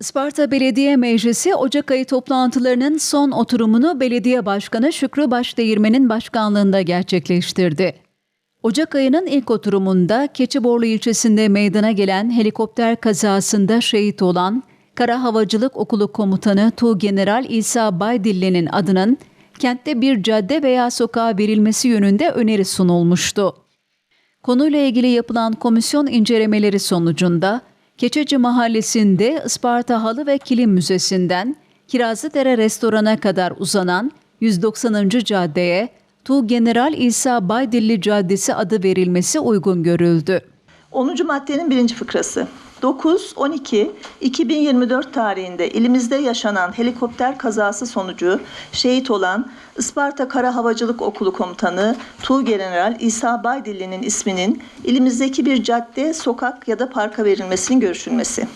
Isparta Belediye Meclisi Ocak ayı toplantılarının son oturumunu Belediye Başkanı Şükrü Başdeğirmen'in başkanlığında gerçekleştirdi. Ocak ayının ilk oturumunda Keçiborlu ilçesinde meydana gelen helikopter kazasında şehit olan Kara Havacılık Okulu Komutanı Tuğgeneral İsa Baydilli'nin adının kentte bir cadde veya sokağa verilmesi yönünde öneri sunulmuştu. Konuyla ilgili yapılan komisyon incelemeleri sonucunda Keçeci Mahallesi'nde Isparta Halı ve Kilim Müzesi'nden Kirazlıdere Restoran'a kadar uzanan 190. caddeye Tuğ General İsa Baydilli Caddesi adı verilmesi uygun görüldü. 10. maddenin birinci fıkrası. 9-12-2024 tarihinde ilimizde yaşanan helikopter kazası sonucu şehit olan Isparta Kara Havacılık Okulu Komutanı Tuğgeneral İsa Baydilli'nin isminin ilimizdeki bir cadde, sokak ya da parka verilmesinin görüşülmesi.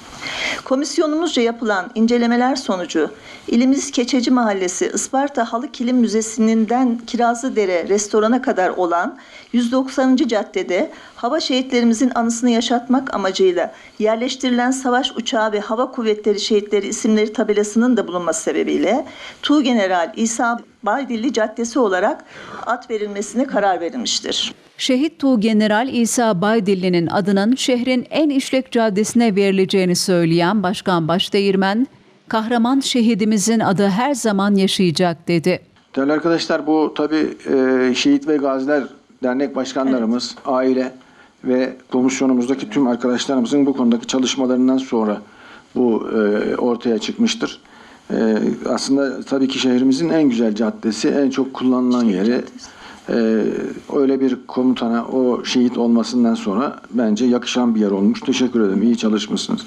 Komisyonumuzca yapılan incelemeler sonucu ilimiz Keçeci Mahallesi Isparta Halı Kilim Müzesi'nden Kirazlıdere restorana kadar olan 190. caddede hava şehitlerimizin anısını yaşatmak amacıyla yerleştirilen savaş uçağı ve hava kuvvetleri şehitleri isimleri tabelasının da bulunması sebebiyle Tuğgeneral İsa Baydilli Caddesi olarak ad verilmesine karar verilmiştir. Şehit Tuğ General İsa Baydilli'nin adının şehrin en işlek caddesine verileceğini söyleyen Başkan Başdeğirmen, kahraman şehidimizin adı her zaman yaşayacak dedi. Değerli arkadaşlar bu tabii e, Şehit ve Gaziler Dernek Başkanlarımız, aile ve komisyonumuzdaki tüm arkadaşlarımızın bu konudaki çalışmalarından sonra bu e, ortaya çıkmıştır. E, aslında tabii ki şehrimizin en güzel caddesi, en çok kullanılan yeri. E, öyle bir komutana o şehit olmasından sonra bence yakışan bir yer olmuş. Teşekkür ederim. İyi çalışmışsınız.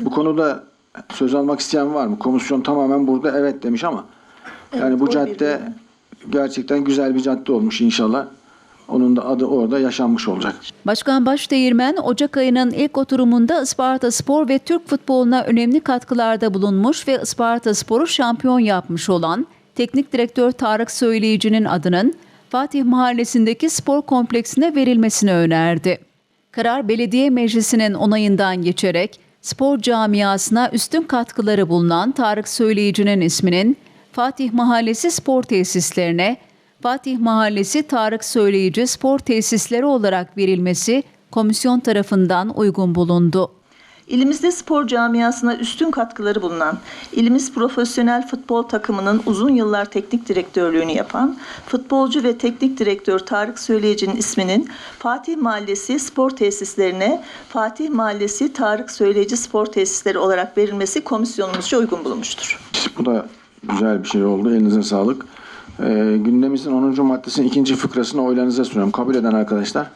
Bu konuda söz almak isteyen var mı? Komisyon tamamen burada evet demiş ama yani Evet, bu oy cadde birliğiyle. gerçekten güzel bir cadde olmuş inşallah. Onun da adı orada yaşanmış olacak. Başkan Başdeğirmen, Ocak ayının ilk oturumunda Isparta Spor ve Türk futboluna önemli katkılarda bulunmuş ve Isparta Spor'u şampiyon yapmış olan Teknik Direktör Tarık Söyleyici'nin adının Fatih Mahallesi'ndeki spor kompleksine verilmesini önerdi. Karar Belediye Meclisi'nin onayından geçerek spor camiasına üstün katkıları bulunan Tarık Söyleyici'nin isminin Fatih Mahallesi Spor Tesislerine Fatih Mahallesi Tarık Söyleyici Spor Tesisleri olarak verilmesi komisyon tarafından uygun bulundu. İlimizde spor camiasına üstün katkıları bulunan, ilimiz profesyonel futbol takımının uzun yıllar teknik direktörlüğünü yapan, futbolcu ve teknik direktör Tarık Söyleyici'nin isminin Fatih Mahallesi spor tesislerine Fatih Mahallesi Tarık Söyleyici spor tesisleri olarak verilmesi komisyonumuzca uygun bulunmuştur. Bu da güzel bir şey oldu. Elinize sağlık. Ee, gündemimizin 10. maddesinin ikinci fıkrasını oylarınıza sunuyorum. Kabul eden arkadaşlar.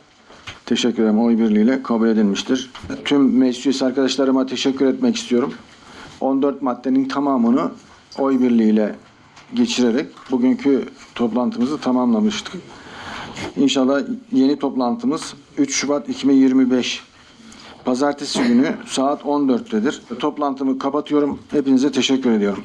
Teşekkür ederim. Oy birliğiyle kabul edilmiştir. Tüm meclis üyesi arkadaşlarıma teşekkür etmek istiyorum. 14 maddenin tamamını oy birliğiyle geçirerek bugünkü toplantımızı tamamlamıştık. İnşallah yeni toplantımız 3 Şubat 2025 Pazartesi günü saat 14'tedir. Toplantımı kapatıyorum. Hepinize teşekkür ediyorum.